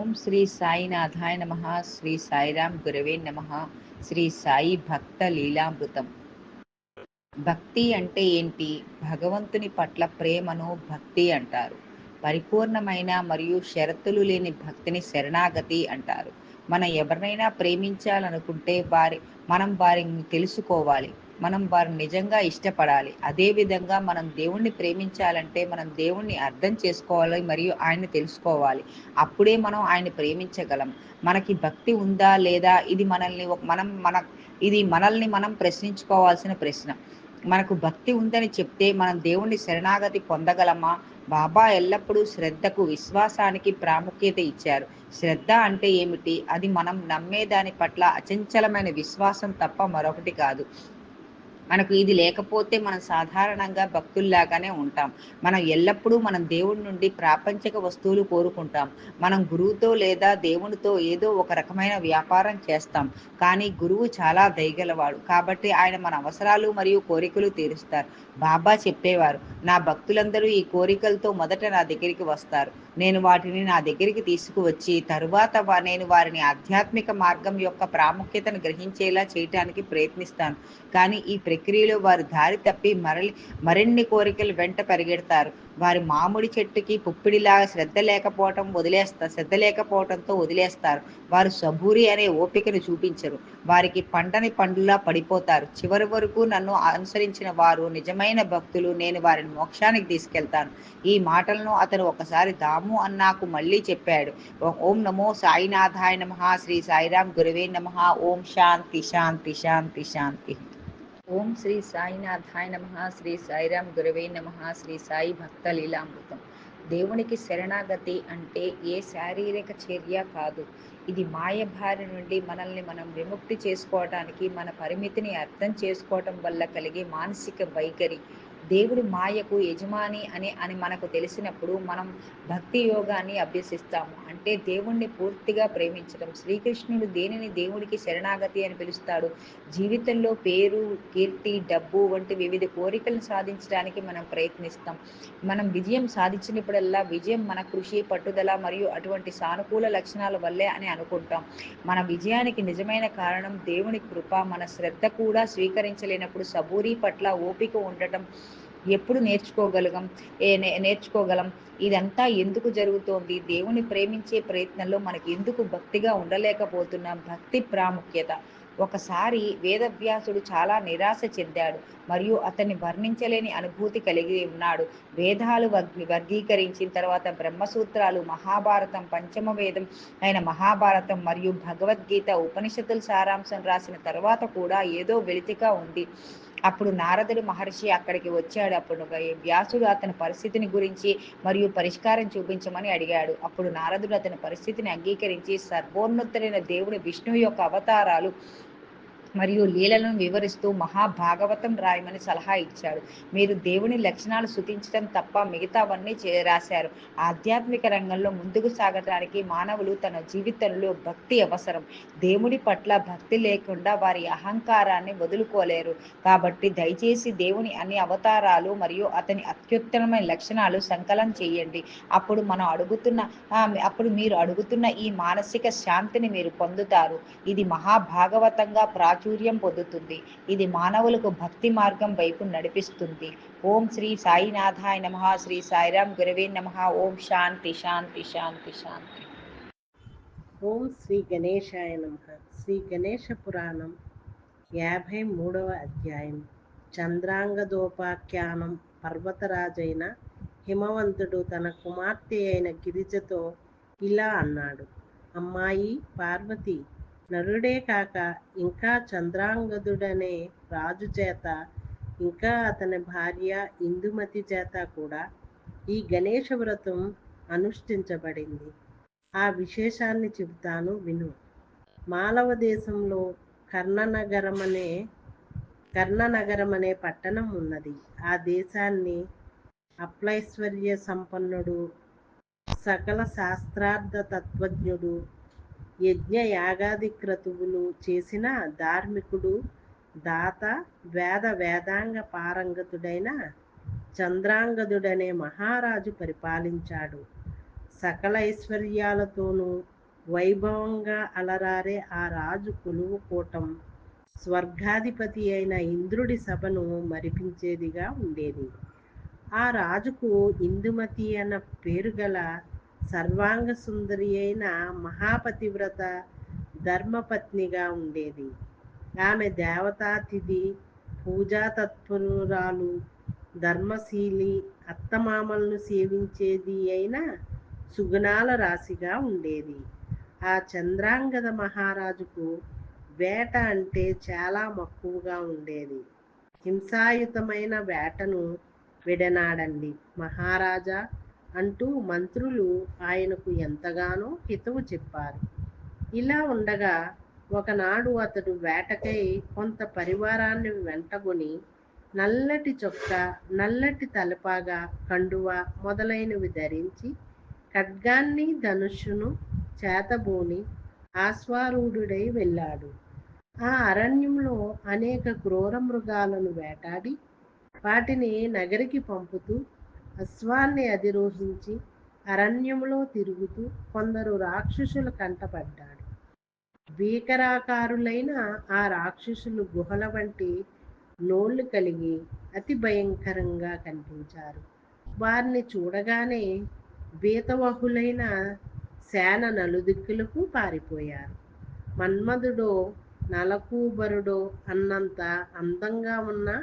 ఓం శ్రీ సాయినాథాయ నమ శ్రీ సాయిరాం గురవే నమ శ్రీ సాయి భక్త లీలామృతం. భక్తి అంటే ఏంటి? భగవంతుని పట్ల ప్రేమను భక్తి అంటారు. పరిపూర్ణమైన మరియు షరతులు లేని భక్తిని శరణాగతి అంటారు. మనం ఎవరినైనా ప్రేమించాలనుకుంటే వారి మనం వారిని తెలుసుకోవాలి. మనం వారిని నిజంగా ఇష్టపడాలి. అదే విధంగా మనం దేవుణ్ణి ప్రేమించాలంటే మనం దేవుణ్ణి అర్థం చేసుకోవాలి మరియు ఆయన్ని తెలుసుకోవాలి. అప్పుడే మనం ఆయన్ని ప్రేమించగలం. మనకి భక్తి ఉందా లేదా? ఇది మనల్ని మనం మన ఇది మనల్ని మనం ప్రశ్నించుకోవాల్సిన ప్రశ్న. మనకు భక్తి ఉందని చెప్తే మనం దేవుణ్ణి శరణాగతి పొందగలమా? బాబా ఎల్లప్పుడూ శ్రద్ధకు విశ్వాసానికి ప్రాముఖ్యత ఇచ్చారు. శ్రద్ధ అంటే ఏమిటి? అది మనం నమ్మేదాని పట్ల అచంచలమైన విశ్వాసం తప్ప మరొకటి కాదు. మనకు ఇది లేకపోతే మనం సాధారణంగా భక్తుల్లాగానే ఉంటాం. మనం ఎల్లప్పుడూ మనం దేవుడి నుండి ప్రాపంచిక వస్తువులు కోరుకుంటాం. మనం గురువుతో లేదా దేవునితో ఏదో ఒక రకమైన వ్యాపారం చేస్తాం. కానీ గురువు చాలా దయగలవాడు. కాబట్టి ఆయన మన అవసరాలు మరియు కోరికలు తీరుస్తారు. బాబా చెప్పేవారు నా భక్తులందరూ ఈ కోరికలతో మొదట నా దగ్గరికి వస్తారు. నేను వాటిని నా దగ్గరికి తీసుకువచ్చి తరువాత నేను వారిని ఆధ్యాత్మిక మార్గం యొక్క ప్రాముఖ్యతను గ్రహించేలా చేయటానికి ప్రయత్నిస్తాను. కానీ ఈ ప్రక్రియలో వారు దారి తప్పి మరలి మరిన్ని కోరికలు వెంట పరిగెడతారు. వారి మామిడి చెట్టుకి పుప్పిడిలాగా శ్రద్ధ లేకపోవటం వదిలేస్తారు శ్రద్ధ లేకపోవటంతో వదిలేస్తారు. వారు సబూరి అనే ఓపికను చూపించరు. వారికి పంటని పండులా పడిపోతారు. చివరి వరకు నన్ను అనుసరించిన వారు నిజమైన భక్తులు నేను వారిని మోక్షానికి తీసుకెళ్తాను. ఈ మాటలను అతను ఒకసారి దాము అన్నాకు మళ్ళీ చెప్పాడు. ఓం నమో సాయినాథాయ నమ శ్రీ సాయిరాం గురువే నమ ఓం శాంతి శాంతి శాంతి శాంతి. ఓం శ్రీ సాయినాథాయ నమ శ్రీ సాయిరాం గురవే నమ శ్రీ సాయి భక్త లీలామృతం దేవునికి శరణాగతి అంటే ఏ శారీరక చర్య కాదు. ఇది మాయ భార్య నుండి మనల్ని మనం విముక్తి చేసుకోవటానికి మన పరిమితిని అర్థం చేసుకోవటం వల్ల కలిగే మానసిక వైఖరి. దేవుడు మాయకు యజమాని అని అని మనకు తెలిసినప్పుడు మనం భక్తి యోగాన్ని అభ్యసిస్తాము. అంటే దేవుణ్ణి పూర్తిగా ప్రేమించడం శ్రీకృష్ణుడు దేనిని దేవుడికి శరణాగతి అని పిలుస్తాడు? జీవితంలో పేరు కీర్తి డబ్బు వంటి వివిధ కోరికలను సాధించడానికి మనం ప్రయత్నిస్తాం. మనం విజయం సాధించినప్పుడల్లా విజయం మన కృషి పట్టుదల మరియు అటువంటి సానుకూల లక్షణాల వల్లే అని అనుకుంటాం. మన విజయానికి నిజమైన కారణం దేవుని కృప. మన శ్రద్ధ కూడా స్వీకరించలేనప్పుడు సబూరి పట్ల ఓపిక ఉండటం. ఎప్పుడు నేర్చుకోగలగం? నేర్చుకోగలం? ఇదంతా ఎందుకు జరుగుతోంది? దేవుని ప్రేమించే ప్రయత్నంలో మనకి ఎందుకు భక్తిగా ఉండలేకపోతున్నాం? భక్తి ప్రాముఖ్యత. ఒకసారి వేదవ్యాసుడు చాలా నిరాశ చెందాడు. మరియు అతన్ని వర్ణించలేని అనుభూతి కలిగి ఉన్నాడు. వేదాలు వర్గీకరించిన తర్వాత బ్రహ్మసూత్రాలు మహాభారతం పంచమ వేదం అయిన మహాభారతం మరియు భగవద్గీత ఉపనిషత్తుల సారాంశం రాసిన తర్వాత కూడా ఏదో వెలితిగా ఉంది. అప్పుడు నారదుడు మహర్షి అక్కడికి వచ్చాడు. అప్పుడు వ్యాసుడు అతని పరిస్థితిని గురించి మరియు పరిష్కారం చూపించమని అడిగాడు. అప్పుడు నారదుడు అతని పరిస్థితిని అంగీకరించి సర్వోన్నతుడైన దేవుడు విష్ణువు యొక్క అవతారాలు మరియు లీలను వివరిస్తూ మహాభాగవతం రాయమని సలహా ఇచ్చాడు మీరు దేవుని లక్షణాలు శుతించడం తప్ప మిగతావన్నీ రాశారు. ఆధ్యాత్మిక రంగంలో ముందుకు సాగటానికి మానవులు తన జీవితంలో భక్తి అవసరం. దేవుడి పట్ల భక్తి లేకుండా వారి అహంకారాన్ని వదులుకోలేరు. కాబట్టి దయచేసి దేవుని అన్ని అవతారాలు మరియు అతని అత్యుత్తమమైన లక్షణాలు సంకలనం చేయండి. అప్పుడు మనం అడుగుతున్న అప్పుడు మీరు అడుగుతున్న ఈ మానసిక శాంతిని మీరు పొందుతారు. ఇది మహాభాగవతంగా ప్రా ప్రాచుర్యం పొందుతుంది. ఇది మానవులకు భక్తి మార్గం వైపు నడిపిస్తుంది. ఓం శ్రీ సాయినాథాయ నమ శ్రీ సాయిరాం గురవే నమ. ఓం శాంతి శాంతి శాంతి శాంతి. ఓం శ్రీ గణేశాయ నమ. శ్రీ గణేశ పురాణం యాభై మూడవ అధ్యాయం. చంద్రాంగదోపాఖ్యానం పర్వతరాజైన హిమవంతుడు తన కుమార్తె అయిన గిరిజతో ఇలా అన్నాడు. అమ్మాయి పార్వతి నరుడే కాక ఇంకా చంద్రాంగదుడనే రాజు చేత ఇంకా అతని భార్య ఇందుమతి చేత కూడా ఈ గణేష వ్రతం అనుష్ఠించబడింది. ఆ విశేషాన్ని చెబుతాను విను. మాలవ దేశంలో కర్ణనగరం అనే కర్ణనగరం అనే పట్టణం ఉన్నది. ఆ దేశాన్ని అప్లైశ్వర్య సంపన్నుడు సకల శాస్త్రార్థ తత్వజ్ఞుడు యజ్ఞ యాగాది క్రతువులు చేసిన ధార్మికుడు దాత వేద వేదాంగ పారంగతుడైన చంద్రాంగదుడనే మహారాజు పరిపాలించాడు. సకల ఐశ్వర్యాలతోనూ వైభవంగా అలరారే ఆ రాజు కొలువు కూటం స్వర్గాధిపతి అయిన ఇంద్రుడి సభను మరిపించేదిగా ఉండేది. ఆ రాజుకు ఇందుమతి అన్న పేరు గల సర్వాంగ సుందరి అయిన మహాపతివ్రత ధర్మపత్నిగా ఉండేది. ఆమె దేవతాతిథి పూజా తత్పరురాలు ధర్మశీలి అత్తమామలను సేవించేది అయిన సుగుణాల రాశిగా ఉండేది. ఆ చంద్రాంగద మహారాజుకు వేట అంటే చాలా మక్కువగా ఉండేది. హింసాయుతమైన వేటను విడనాడండి మహారాజా. అంటూ మంత్రులు ఆయనకు ఎంతగానో హితవు చెప్పారు. ఇలా ఉండగా ఒకనాడు అతడు వేటకై కొంత పరివారాన్ని వెంటగొని నల్లటి చొక్క నల్లటి తలపాగా కండువ మొదలైనవి ధరించి ఖడ్గాన్ని ధనుషును చేతబూని ఆశ్వారూఢుడై వెళ్ళాడు. ఆ అరణ్యంలో అనేక క్రూర మృగాలను వేటాడి వాటిని నగరికి పంపుతూ అశ్వాన్ని అధిరోహించి అరణ్యంలో తిరుగుతూ కొందరు రాక్షసుల కంటపడ్డాడు. భీకరాకారులైన ఆ రాక్షసులు గుహల వంటి నోళ్ళు కలిగి అతి భయంకరంగా కనిపించారు. వారిని చూడగానే బీతవహులైన సేన నలుదిక్కులకు పారిపోయారు. మన్మధుడో నలకూబరుడో అన్నంత అందంగా ఉన్న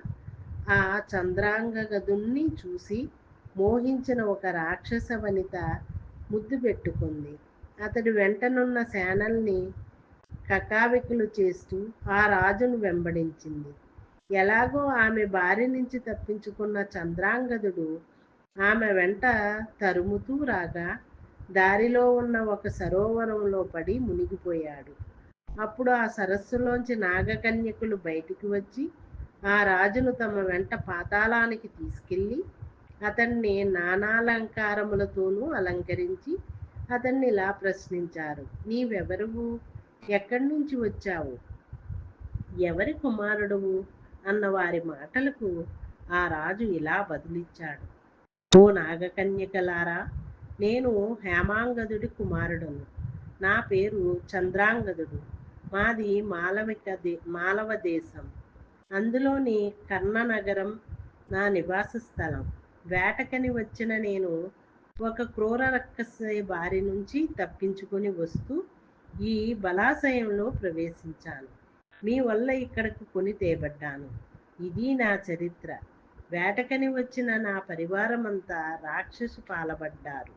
ఆ చంద్రాంగ చంద్రాంగగదుణ్ణి చూసి మోహించిన ఒక రాక్షస వనిత ముద్దు పెట్టుకుంది. అతడి వెంటనున్న సేనల్ని కకావికలు చేస్తూ ఆ రాజును వెంబడించింది. ఎలాగో ఆమె బారి నుంచి తప్పించుకున్న చంద్రాంగదుడు ఆమె వెంట తరుముతూ రాగా దారిలో ఉన్న ఒక సరోవరంలో పడి మునిగిపోయాడు. అప్పుడు ఆ సరస్సులోంచి నాగకన్యకులు బయటికి వచ్చి ఆ రాజును తమ వెంట పాతాళానికి తీసుకెళ్ళి అతన్ని నానాలంకారములతోనూ అలంకరించి అతన్ని ఇలా ప్రశ్నించారు. నీవెవరువు? ఎక్కడి నుంచి వచ్చావు? ఎవరి కుమారుడువు అన్న వారి మాటలకు ఆ రాజు ఇలా బదులిచ్చాడు. ఓ నాగకన్యకలారా నేను హేమాంగదుడి కుమారుడను. నా పేరు చంద్రాంగదుడు. మాది మాలవిక దే మాలవ దేశం. అందులోని కర్ణనగరం నా నివాస స్థలం వేటకని వచ్చిన నేను ఒక క్రూర రక్కసే బారి నుంచి తప్పించుకొని వస్తూ ఈ బలాశయంలో ప్రవేశించాను. మీ వల్ల ఇక్కడకు కొని తేబడ్డాను. ఇది నా చరిత్ర. వేటకని వచ్చిన నా పరివారమంతా రాక్షసు పాలబడ్డారు.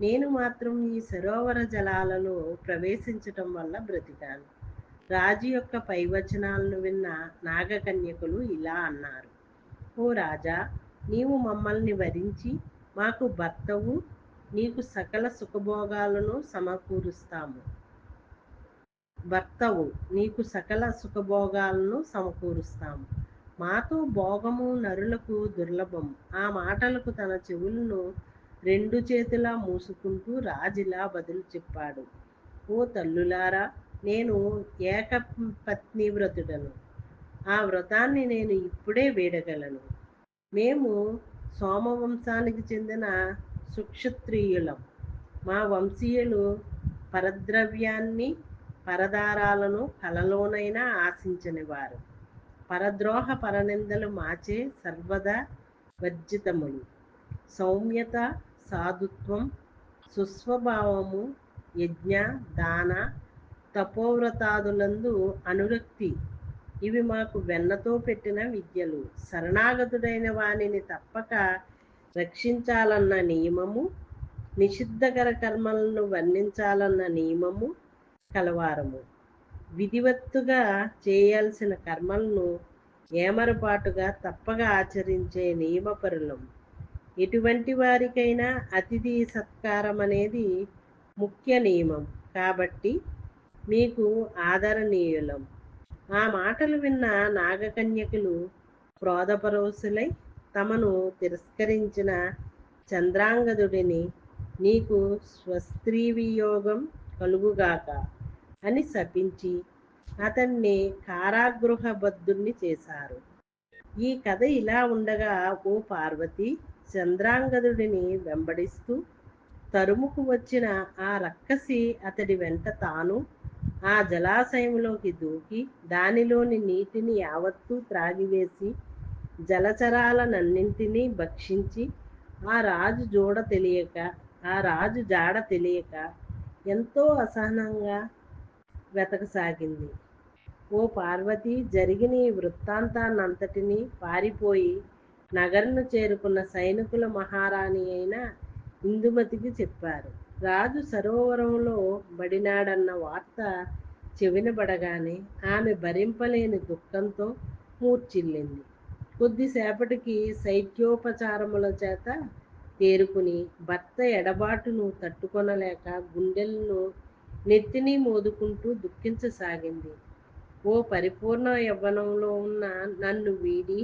నేను మాత్రం ఈ సరోవర జలాలలో ప్రవేశించటం వల్ల బ్రతికాను. రాజు యొక్క పైవచనాలను విన్న నాగకన్యకులు ఇలా అన్నారు. ఓ రాజా నీవు మమ్మల్ని వరించి మాకు భర్తవు నీకు సకల సుఖభోగాలను సమకూరుస్తాము. భర్తవు నీకు సకల సుఖభోగాలను సమకూరుస్తాము. మాతో భోగము నరులకు దుర్లభం. ఆ మాటలకు తన చెవులను రెండు చేతులా మూసుకుంటూ రాజులా బదులు చెప్పాడు. ఓ తల్లులారా నేను ఏకపత్ని వ్రతుడను ఆ వ్రతాన్ని నేను ఇప్పుడే వేడగలను. మేము సోమవంశానికి చెందిన సుక్షత్రియులం. మా వంశీయులు పరద్రవ్యాన్ని పరదారాలను కలలోనైనా ఆశించనివారు. పరద్రోహ పరనిందలు మాచే సర్వదా వర్జితములు సౌమ్యత సాధుత్వం సుస్వభావము యజ్ఞ దాన తపోవ్రతాదులందు అనురక్తి ఇవి మాకు వెన్నతో పెట్టిన విద్యలు. శరణాగతుడైన వాణిని తప్పక రక్షించాలన్న నియమము నిషిద్ధకర కర్మలను వర్ణించాలన్న నియమము కలవారము. విధివత్తుగా చేయాల్సిన కర్మలను ఏమరపాటుగా తప్పక ఆచరించే నియమపరులం. ఎటువంటి వారికైనా అతిథి సత్కారం అనేది ముఖ్య నియమం. కాబట్టి మీకు ఆదరణీయులం. ఆ మాటలు విన్న నాగకన్యకులు క్రోధపరోసులై తమను తిరస్కరించిన చంద్రాంగదుడిని నీకు స్వస్త్రీ వియోగం కలుగుగాక అని శపించి అతన్ని కారాగృహబద్ధుణ్ణి చేశారు. ఈ కథ ఇలా ఉండగా ఓ పార్వతి చంద్రాంగదుడిని వెంబడిస్తూ తరుముకు వచ్చిన ఆ రక్కసి అతడి వెంట తాను ఆ జలాశయంలోకి దూకి దానిలోని నీటిని యావత్తూ త్రాగివేసి జలచరాలనన్నింటినీ భక్షించి ఆ రాజు జోడ తెలియక ఆ రాజు జాడ తెలియక ఎంతో అసహనంగా వెతకసాగింది. ఓ పార్వతి జరిగిన ఈ వృత్తాంతాన్నంతటినీ పారిపోయి నగరును చేరుకున్న సైనికుల మహారాణి అయిన ఇందుమతికి చెప్పారు. రాజు సరోవరంలో బడినాడన్న వార్త చెవినబడగానే ఆమె భరింపలేని దుఃఖంతో మూర్చిల్లింది కొద్దిసేపటికి శైత్యోపచారముల చేత తేరుకుని భర్త ఎడబాటును తట్టుకొనలేక గుండెలను నెత్తిని మోదుకుంటూ దుఃఖించసాగింది. ఓ పరిపూర్ణ యవ్వనంలో ఉన్న నన్ను వీడి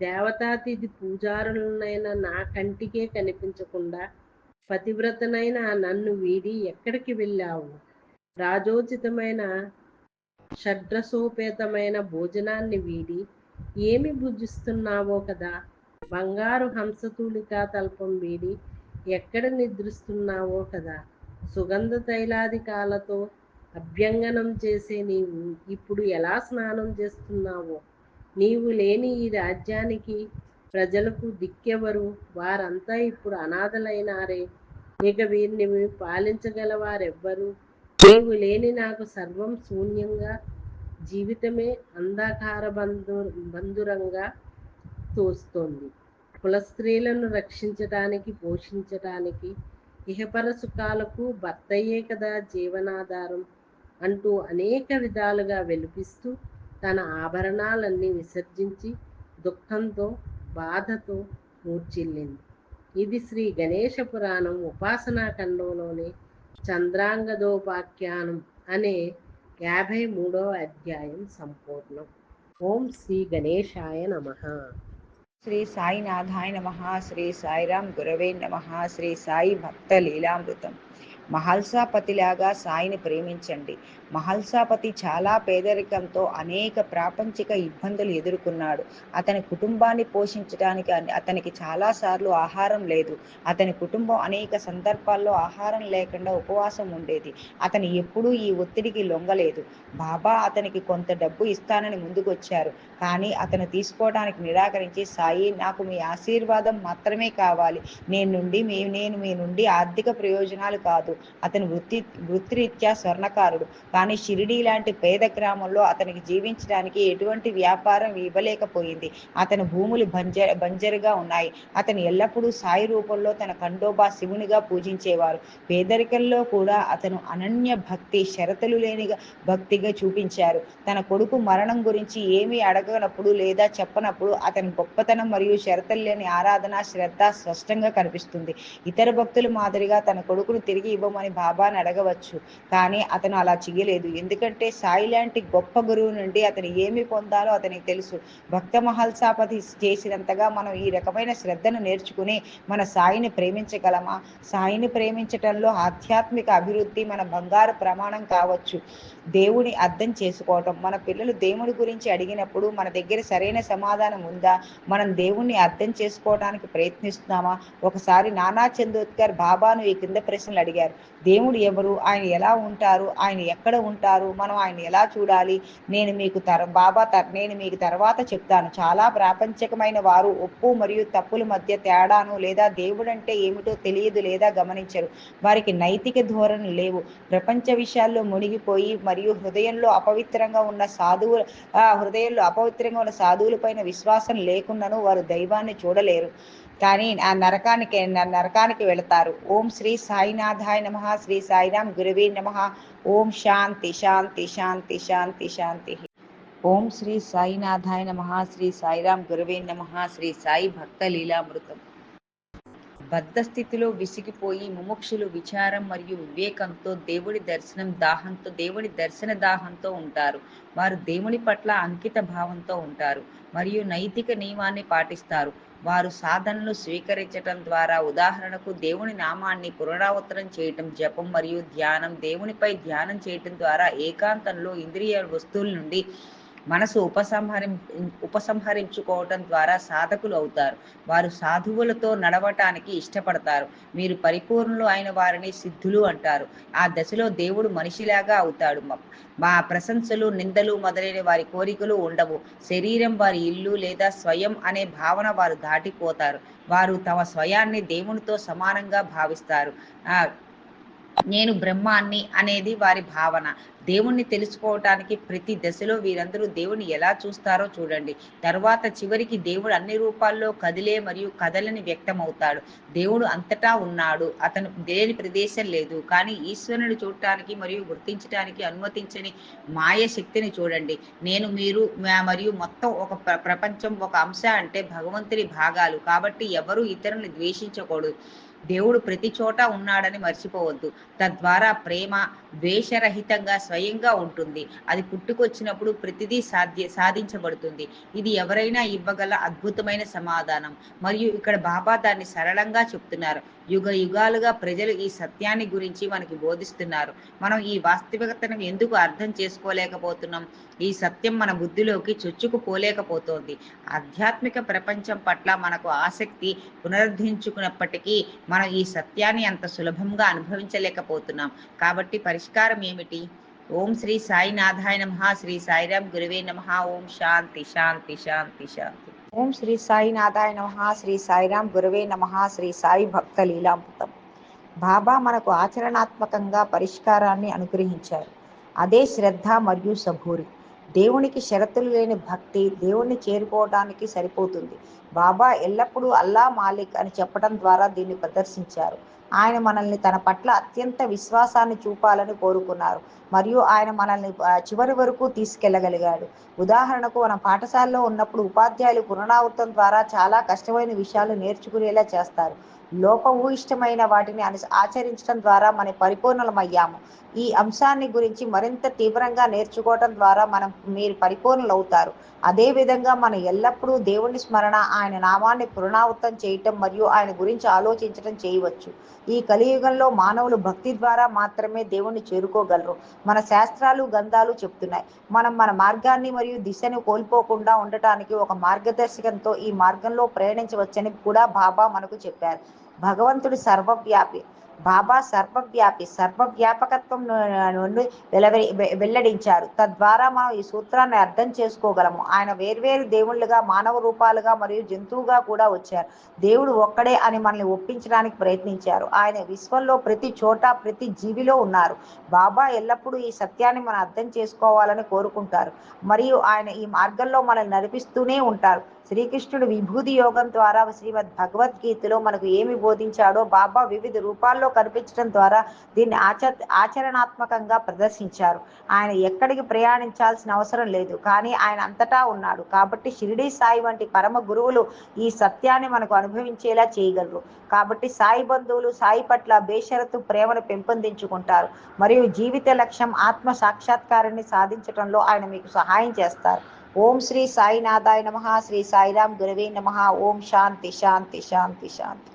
దేవతాతిథి పూజారులనైన నా కంటికే కనిపించకుండా పతివ్రతనైన నన్ను వీడి ఎక్కడికి వెళ్ళావు? రాజోచితమైన షడ్రసోపేతమైన భోజనాన్ని వీడి ఏమి భుజిస్తున్నావో కదా? బంగారు హంసతూలికా తల్పం వీడి ఎక్కడ నిద్రిస్తున్నావో కదా? సుగంధ తైలాదికాలతో అభ్యంగనం చేసే నీవు ఇప్పుడు ఎలా స్నానం చేస్తున్నావో? నీవు లేని ఈ రాజ్యానికి ప్రజలకు దిక్కెవరు? వారంతా ఇప్పుడు అనాథలైనారే. ఇక వీరిని పాలించగల వారెవ్వరు నీవు లేని నాకు సర్వం శూన్యంగా జీవితమే అంధకార బంధు బంధురంగా తోస్తోంది. కుల స్త్రీలను రక్షించటానికి పోషించటానికి ఇహపర సుఖాలకు భర్తయ్యే కదా జీవనాధారం అంటూ అనేక విధాలుగా వెలిపిస్తూ తన ఆభరణాలన్నీ విసర్జించి దుఃఖంతో బాధతో మూర్చిల్లింది ఇది శ్రీ గణేష పురాణం ఉపాసనా ఖండంలోని చంద్రాంగదోపాఖ్యానం అనే యాభై మూడవ అధ్యాయం సంపూర్ణం. ఓం శ్రీ గణేశాయ నమ. శ్రీ సాయినాథాయ నమ. శ్రీ సాయిరాం గురవే నమ. శ్రీ సాయి భక్త లీలామృతం. మహల్సాపతిలాగా సాయిని ప్రేమించండి. మహల్సాపతి చాలా పేదరికంతో అనేక ప్రాపంచిక ఇబ్బందులు ఎదుర్కొన్నాడు. అతని కుటుంబాన్ని పోషించడానికి అతనికి చాలాసార్లు ఆహారం లేదు. అతని కుటుంబం అనేక సందర్భాల్లో ఆహారం లేకుండా ఉపవాసం ఉండేది. అతను ఎప్పుడూ ఈ ఒత్తిడికి లొంగలేదు. బాబా అతనికి కొంత డబ్బు ఇస్తానని ముందుకొచ్చారు. కానీ అతను తీసుకోవడానికి నిరాకరించి సాయి నాకు మీ ఆశీర్వాదం మాత్రమే కావాలి. నేను నుండి మీ నేను మీ నుండి ఆర్థిక ప్రయోజనాలు కాదు. అతను వృత్తి వృత్తిరీత్యా స్వర్ణకారుడు. కానీ షిరిడి లాంటి పేద గ్రామంలో అతనికి జీవించడానికి ఎటువంటి వ్యాపారం ఇవ్వలేకపోయింది. అతని భూములు బంజ బంజరుగా ఉన్నాయి. అతను ఎల్లప్పుడూ సాయి రూపంలో తన కండోబా శివునిగా పూజించేవారు. పేదరికంలో కూడా అతను అనన్య భక్తి షరతులు లేనిగా భక్తిగా చూపించారు. తన కొడుకు మరణం గురించి ఏమీ అడగనప్పుడు లేదా చెప్పనప్పుడు అతని గొప్పతనం మరియు షరతులు లేని ఆరాధన శ్రద్ధ స్పష్టంగా కనిపిస్తుంది. ఇతర భక్తుల మాదిరిగా తన కొడుకును తిరిగి ఇవ్వమని బాబాని అడగవచ్చు. కానీ అతను అలా చేయలేదు. ఎందుకంటే సాయి లాంటి గొప్ప గురువు నుండి అతను ఏమి పొందాలో అతనికి తెలుసు. భక్త మహల్సాపతి చేసినంతగా మనం ఈ రకమైన శ్రద్ధను నేర్చుకుని మన సాయిని ప్రేమించగలమా? సాయిని ప్రేమించటంలో ఆధ్యాత్మిక అభివృద్ధి మన బంగారు ప్రమాణం కావచ్చు. దేవుని అర్థం చేసుకోవటం. మన పిల్లలు దేవుడి గురించి అడిగినప్పుడు మన దగ్గర సరైన సమాధానం ఉందా? మనం దేవుణ్ణి అర్థం చేసుకోవడానికి ప్రయత్నిస్తున్నామా? ఒకసారి నానా చందోద్కర్ బాబాను ఈ కింద ప్రశ్నలు అడిగారు. దేవుడు ఎవరు? ఆయన ఎలా ఉంటారు? ఆయన ఎక్కడ ఉంటారు? మనం ఆయన ఎలా చూడాలి? నేను మీకు తర బాబా తర్ నేను మీకు తర్వాత చెప్తాను. చాలా ప్రాపంచికమైన వారు ఒప్పు మరియు తప్పుల మధ్య తేడాను లేదా దేవుడు అంటే ఏమిటో తెలియదు లేదా గమనించరు. వారికి నైతిక ధోరణి లేవు. ప్రపంచ విషయాల్లో మునిగిపోయి మరియు హృదయంలో అపవిత్రంగా ఉన్న సాధువు హృదయంలో అపవిత్రంగా ఉన్న సాధువులపైన విశ్వాసం లేకుండాను వారు దైవాన్ని చూడలేరు. కానీ ఆ నరకానికి నరకానికి వెళతారు. ఓం శ్రీ సాయినాథాయ నమ శ్రీ సాయిరాం గురువే నమ. ఓం శాంతి శాంతి శాంతి శాంతి శాంతి. ఓం శ్రీ సాయినాథాయ నమ శ్రీ సాయిరాం గురువే నమ శ్రీ సాయి భక్త లీలామృతం. బద్ధస్థితిలో విసిగిపోయి ముముక్షులు విచారం మరియు వివేకంతో దేవుడి దర్శనం దాహంతో దేవుడి దర్శన దాహంతో ఉంటారు. వారు దేవుని పట్ల అంకిత భావంతో ఉంటారు మరియు నైతిక నియమాన్ని పాటిస్తారు. వారు సాధనలు స్వీకరించటం ద్వారా ఉదాహరణకు దేవుని నామాన్ని పునరావృతం చేయటం జపం మరియు ధ్యానం దేవునిపై ధ్యానం చేయటం ద్వారా ఏకాంతంలో ఇంద్రియ వస్తువుల నుండి మనసు ఉపసంహరిం ఉపసంహరించుకోవటం ద్వారా సాధకులు అవుతారు. వారు సాధువులతో నడవటానికి ఇష్టపడతారు. మీరు పరిపూర్ణులు అయిన వారిని సిద్ధులు అంటారు. ఆ దశలో దేవుడు మనిషిలాగా అవుతాడు. మా ప్రశంసలు నిందలు మొదలైన వారి కోరికలు ఉండవు. శరీరం వారి ఇల్లు లేదా స్వయం అనే భావన వారు దాటిపోతారు. వారు తమ స్వయాన్ని దేవునితో సమానంగా భావిస్తారు. ఆ నేను బ్రహ్మాన్ని అనేది వారి భావన. దేవుణ్ణి తెలుసుకోవటానికి ప్రతి దశలో వీరందరూ దేవుని ఎలా చూస్తారో చూడండి. తర్వాత చివరికి దేవుడు అన్ని రూపాల్లో కదిలే మరియు కదలని వ్యక్తమవుతాడు. దేవుడు అంతటా ఉన్నాడు. అతను దేని ప్రదేశం లేదు. కానీ ఈశ్వరుని చూడటానికి మరియు గుర్తించడానికి అనుమతించని మాయ శక్తిని చూడండి. నేను మీరు మా- మరియు మొత్తం ఒక ప్రపంచం ఒక అంశ అంటే భగవంతుని భాగాలు. కాబట్టి ఎవరు ఇతరులను ద్వేషించకూడదు. దేవుడు ప్రతి చోట ఉన్నాడని మర్చిపోవద్దు. తద్వారా ప్రేమ ద్వేషరహితంగా స్వయంగా ఉంటుంది. అది పుట్టుకొచ్చినప్పుడు ప్రతిదీ సాధ్య సాధించబడుతుంది. ఇది ఎవరైనా ఇవ్వగల అద్భుతమైన సమాధానం. మరియు ఇక్కడ బాబా దాన్ని సరళంగా చెప్తున్నారు. యుగ యుగాలుగా ప్రజలు ఈ సత్యాన్ని గురించి మనకి బోధిస్తున్నారు. మనం ఈ వాస్తవికతను ఎందుకు అర్థం చేసుకోలేకపోతున్నాం? ఈ సత్యం మన బుద్ధిలోకి చొచ్చుకుపోలేకపోతోంది. ఆధ్యాత్మిక ప్రపంచం పట్ల మనకు ఆసక్తి పునరుద్ధరించుకున్నప్పటికీ మనం ఈ సత్యాన్ని అంత సులభంగా అనుభవించలేకపోతున్నాం. కాబట్టి పరిష్కారం ఏమిటి? ఓం శ్రీ సాయినాథాయ నమ శ్రీ సాయిరామ్ గురువే నమ. ఓం శాంతి శాంతి శాంతి శాంతి. ఓం శ్రీ సాయినాథాయ నమ శ్రీ సాయిరామ్ గురువే నమ శ్రీ సాయి భక్త లీలామృతం. బాబా మనకు ఆచరణాత్మకంగా పరిష్కారాన్ని అనుగ్రహించారు. అదే శ్రద్ధ మరియు సభూరి దేవునికి షరతులు లేని భక్తి దేవుణ్ణి చేరుకోవడానికి సరిపోతుంది. బాబా ఎల్లప్పుడూ అల్లా మాలిక్ అని చెప్పడం ద్వారా దీన్ని ప్రదర్శించారు. ఆయన మనల్ని తన పట్ల అత్యంత విశ్వాసాన్ని చూపాలని కోరుకున్నారు. మరియు ఆయన మనల్ని చివరి వరకు తీసుకెళ్ళగలిగాడు. ఉదాహరణకు మనం పాఠశాలలో ఉన్నప్పుడు ఉపాధ్యాయులు పునరావృతం ద్వారా చాలా కష్టమైన విషయాలు నేర్చుకునేలా చేస్తారు. లోపభూయిష్టమైన వాటిని అను ఆచరించడం ద్వారా మనం పరిపూర్ణమయ్యాము ఈ అంశాన్ని గురించి మరింత తీవ్రంగా నేర్చుకోవటం ద్వారా మనం మీరు పరిపూర్ణలవుతారు. అదేవిధంగా మనం ఎల్లప్పుడూ దేవుని స్మరణ ఆయన నామాన్ని పునరావృతం చేయటం మరియు ఆయన గురించి ఆలోచించటం చేయవచ్చు. ఈ కలియుగంలో మానవులు భక్తి ద్వారా మాత్రమే దేవుణ్ణి చేరుకోగలరు. మన శాస్త్రాలు గంధాలు చెప్తున్నాయి. మనం మన మార్గాన్ని మరియు దిశను కోల్పోకుండా ఉండటానికి ఒక మార్గదర్శకంతో ఈ మార్గంలో ప్రయాణించవచ్చని కూడా బాబా మనకు చెప్పారు. భగవంతుడు సర్వవ్యాపి బాబా సర్వవ్యాపి సర్వవ్యాపకత్వం నుండి వెలవరి వెల్లడించారు. తద్వారా మనం ఈ సూత్రాన్ని అర్థం చేసుకోగలము. ఆయన వేర్వేరు దేవుళ్ళుగా మానవ రూపాలుగా మరియు జంతువుగా కూడా వచ్చారు. దేవుడు ఒక్కడే అని మనల్ని ఒప్పించడానికి ప్రయత్నించారు. ఆయన విశ్వంలో ప్రతి చోట ప్రతి జీవిలో ఉన్నారు. బాబా ఎల్లప్పుడూ ఈ సత్యాన్ని మనం అర్థం చేసుకోవాలని కోరుకుంటారు. మరియు ఆయన ఈ మార్గంలో మనల్ని నడిపిస్తూనే ఉంటారు. శ్రీకృష్ణుడు విభూతి యోగం ద్వారా శ్రీమద్ భగవద్గీతలో మనకు ఏమి బోధించాడో బాబా వివిధ రూపాల్లో కనిపించడం ద్వారా దీన్ని ఆచ ఆచరణాత్మకంగా ప్రదర్శించారు. ఆయన ఎక్కడికి ప్రయాణించాల్సిన అవసరం లేదు కానీ ఆయన అంతటా ఉన్నాడు. కాబట్టి షిరిడి సాయి వంటి పరమ గురువులు ఈ సత్యాన్ని మనకు అనుభవించేలా చేయగలరు. కాబట్టి సాయి బంధువులు సాయి పట్ల బేషరతు ప్రేమను పెంపొందించుకుంటారు. మరియు జీవిత లక్ష్యం ఆత్మ సాక్షాత్కారాన్ని సాధించడంలో ఆయన మీకు సహాయం చేస్తారు. ఓం శ్రీ సాయినాథాయ నమ శ్రీ సాయిరామ్ గురవే నమ ఓం శాంతి శాంతి శాంతి శాంతి